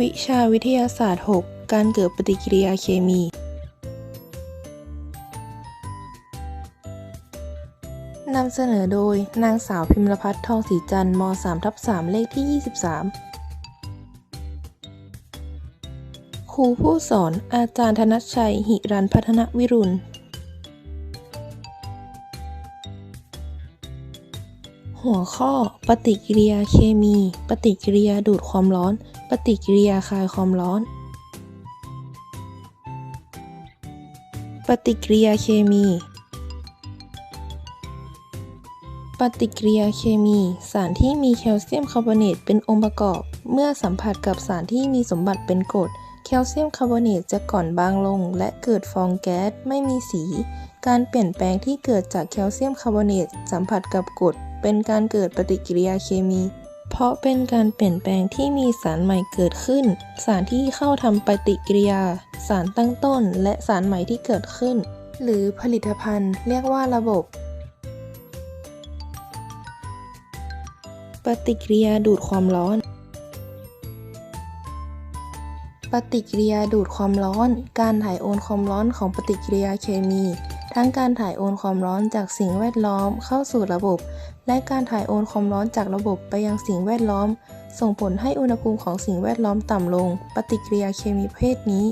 วิชาวิทยาศาสตร์ 6 การเกิดปฏิกิริยาเคมี นำเสนอโดยนางสาวพิมรพัฒน์ทองศรีจันทร์ม3ทับ3เลขที่ 23 ครูผู้สอนอาจารย์ธนชชัย หิรันพัฒนวิรุณ หัวข้อ ปฏิกิริยาเคมี ปฏิกิริยาดูดความร้อน ปฏิกิริยาคายความร้อน ปฏิกิริยาเคมี ปฏิกิริยาเคมี สารที่มีแคลเซียมคาร์บอเนตเป็นองค์ประกอบ เมื่อสัมผัสกับสารที่มีสมบัติเป็นกรดแคลเซียมคาร์บอเนตจะก่อนบางลง และเกิดฟองแก๊สไม่มีสี การเปลี่ยนแปลงที่เกิดจากแคลเซียมคาร์บอเนตสัมผัสกับกรด เป็นการเกิดปฏิกิริยาเคมี เพราะเป็นการเปลี่ยนแปลงที่มีสารใหม่เกิดขึ้น สารที่เข้าทำปฏิกิริยา สารตั้งต้น และสารใหม่ที่เกิดขึ้น หรือผลิตภัณฑ์เรียกว่าระบบ ปฏิกิริยาดูดความร้อนปฏิกิริยาดูดความร้อน การถ่ายโอนความร้อนของปฏิกิริยาเคมี ทั้งการถ่ายโอนความร้อนจากสิ่งแวดล้อมเข้าสู่ระบบ และการถ่ายโอนความร้อนจากระบบไปยังสิ่งแวดล้อม ส่งผลให้อุณหภูมิของสิ่งแวดล้อมต่ำลง ปฏิกิริยาเคมีประเภทนี้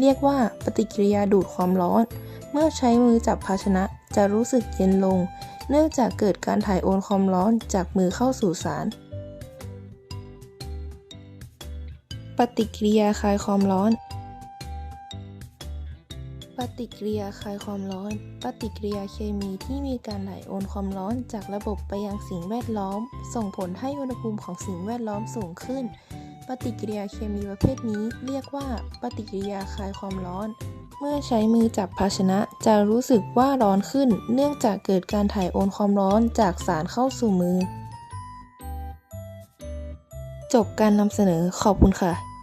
เรียกว่าปฏิกิริยาดูดความร้อน เมื่อใช้มือจับภาชนะจะรู้สึกเย็นลง เนื่องจากเกิดการถ่ายโอนความร้อนจากมือเข้าสู่สาร ปฏิกิริยาคลายความร้อน ฏิกิริยาคลายความร้อน ปฏิกิริยาเคมีที่มีการถ่ายโอนความร้อนจากระบบไปยังสิ่งแวดล้อม ส่งผลให้อุณหภูมิของสิ่งแวดล้อมสูงขึ้น ปฏิกิริยาเคมีประเภทนี้เรียกว่า ปฏิกิริยาคลายความร้อน เมื่อใช้มือจับภาชนะจะรู้สึกว่าร้อนขึ้น เนื่องจากเกิดการถ่ายโอนความร้อนจากสารเข้าสู่มือ จบการนำเสนอขอบคุณค่ะ